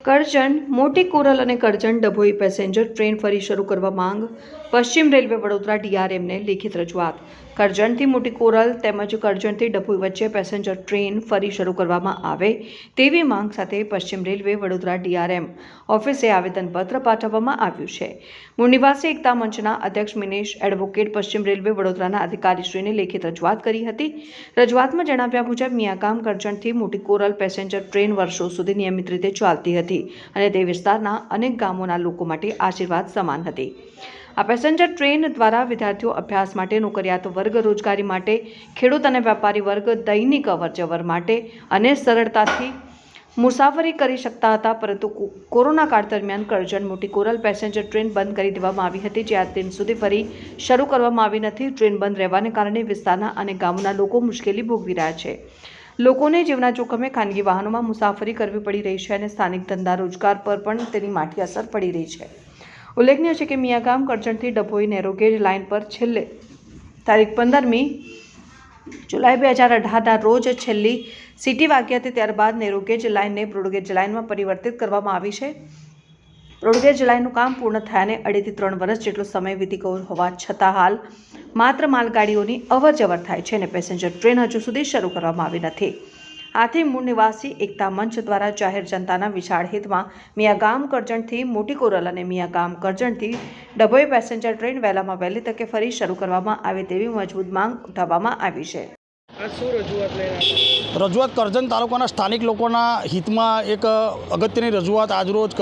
કરજણ મોટી કોરલ અને Karjan Dabhoi passenger train ફરી શરૂ કરવા માંગ પશ્ચિમ રેલવે વડોદરા ડીઆરએમને લેખિત રજૂઆત. કરજણથી મોટી કોરલ તેમજ કરજણથી ડભોઈ વચ્ચે પેસેન્જર ટ્રેન ફરી શરૂ કરવામાં આવે તેવી માંગ સાથે પશ્ચિમ રેલવે વડોદરા ડીઆરએમ ઓફિસે આવેદનપત્ર પાઠવવામાં આવ્યું છે. મૂળ નિવાસી એકતા મંચના અધ્યક્ષ મિનેશ એડવોકેટ પશ્ચિમ રેલવે વડોદરાના અધિકારીશ્રીને લેખિત રજૂઆત કરી હતી. રજૂઆતમાં જણાવ્યા મુજબ, મિયાગામ કરજણથી મોટી કોરલ પેસેન્જર ટ્રેન વર્ષો સુધી નિયમિત રીતે ચાલતી હતી અને તે વિસ્તારના અનેક ગામોના લોકો માટે આશીર્વાદ સમાન હતી. આ પેસેન્જર ટ્રેન દ્વારા વિદ્યાર્થીઓ અભ્યાસ માટે નોકરિયાત વર્ગ, રોજગારી માટે, ખેડૂત અને વેપારી વર્ગ, દૈનિક અવરજવર માટે અને સરળતાથી મુસાફરી કરી શકતા હતા, પરંતુ કોરોના કાળ દરમિયાન કરજણ મોટી કોરલ પેસેન્જર ટ્રેન બંધ કરી દેવામાં આવી હતી, જે આ સુધી ફરી શરૂ કરવામાં આવી નથી. ટ્રેન બંધ રહેવાને કારણે વિસ્તારના અને ગામના લોકો મુશ્કેલી ભોગવી રહ્યા છે. લોકોને જીવના જોખમે ખાનગી વાહનોમાં મુસાફરી કરવી પડી રહી છે અને સ્થાનિક ધંધા રોજગાર પર પણ તેની માઠી અસર પડી રહી છે. ઉલ્લેખનીય છે કે મિયાગામ, કરજણથી ડભોઈ નેરોગેજ લાઇન પર છેલ્લે તારીખ પંદરમી જુલાઈ બે હજાર અઢારના રોજ છેલ્લી સિટી વાગ્યા હતી ત્યારબાદ નેરોગેજ લાઇનને બ્રોડગેજ લાઇનમાં પરિવર્તિત કરવામાં આવી છે. બ્રોડગેજ લાઇનનું કામ પૂર્ણ થયાને અઢીથી ત્રણ વર્ષ જેટલો સમય વીતી ગયો હોવા છતાં હાલ માત્ર માલગાડીઓની અવર જવર થાય છે અને પેસેન્જર ટ્રેન હજુ સુધી શરૂ કરવામાં આવી નથી. આથી મૂળ નિવાસી એકતા મંચ દ્વારા જાહેર જનતાના વિશાળ હિતમાં મિયાગામ કરજણથી મોટી કોરલ અને મિયાગામ કરજણથી ડભોઈ પેસેન્જર ટ્રેન વહેલામાં વહેલી તકે ફરી શરૂ કરવામાં આવે તેવી મજબૂત માંગ ઉઠાવવામાં આવી છે. શું રજૂઆત રજૂઆત કરજણ તાલુકાના સ્થાનિક લોકોના હિતમાં એક અગત્યની રજૂઆત આજરોજ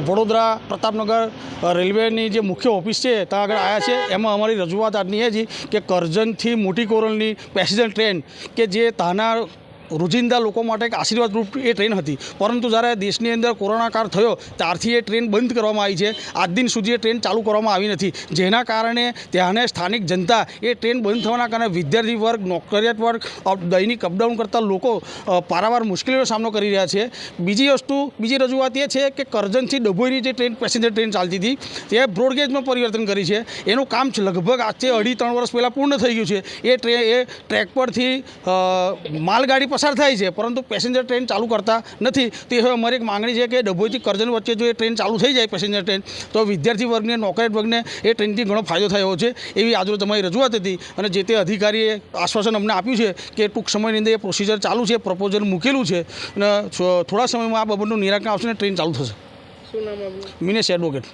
વડોદરા પ્રતાપનગર રેલવેની જે મુખ્ય ઓફિસ છે ત્યાં આગળ આવ્યા છે. એમાં અમારી રજૂઆત આજની એ છે કે કરજણથી મોટી કોરલની પેસેન્જર ટ્રેન કે જે ત્યાંના રોજિંદા લોકો માટે એક આશીર્વાદરૂપ એ ટ્રેન હતી. પરંતુ જ્યારે દેશની અંદર કોરોના કાળ થયો, ત્યારથી એ ટ્રેન બંધ કરવામાં આવી છે. આજ દિન સુધી એ ટ્રેન ચાલુ કરવામાં આવી નથી. જેના કારણે ત્યાંને સ્થાનિક જનતા એ ટ્રેન બંધ થવાના કારણે વિદ્યાર્થી વર્ગ, નોકરિયાત વર્ગ દૈનિક અપડાઉન કરતા લોકો પારાવાર મુશ્કેલીનો સામનો કરી રહ્યા છે. બીજી વસ્તુ, બીજી રજૂઆત એ છે કે કરજણથી ડભોઈની જે ટ્રેન, પેસેન્જર ટ્રેન ચાલતી હતી, તે બ્રોડગેજમાં પરિવર્તન કરી છે. એનું કામ લગભગ આજથી અઢી, ત્રણ વર્ષ પહેલાં પૂર્ણ થઈ ગયું છે. એ ટ્રેન એ ટ્રેક પરથી માલગાડી માલગાડી પસાર થાય છે પરંતુ પેસેન્જર ટ્રેન ચાલુ કરતા નથી. તે હવે અમારી એક માંગણી છે કે ડભોઈથી કરજણ વચ્ચે જો એ ટ્રેન ચાલુ થઈ જાય પેસેન્જર ટ્રેન તો વિદ્યાર્થી વર્ગને નોકરેટ વર્ગને એ ટ્રેનથી ઘણો ફાયદો થયો છે એવી આજરોજ તમારી રજૂઆત હતી. અને જે તે અધિકારીએ આશ્વાસન અમને આપ્યું છે કે ટૂંક સમયની અંદર એ પ્રોસિજર ચાલુ છે પ્રપોઝલ મૂકેલું છે અને થોડા સમયમાં આ બાબતનું નિરાકરણ આવશે ને ટ્રેન ચાલુ થશે. શું નામ મિનેશ એડવોકેટ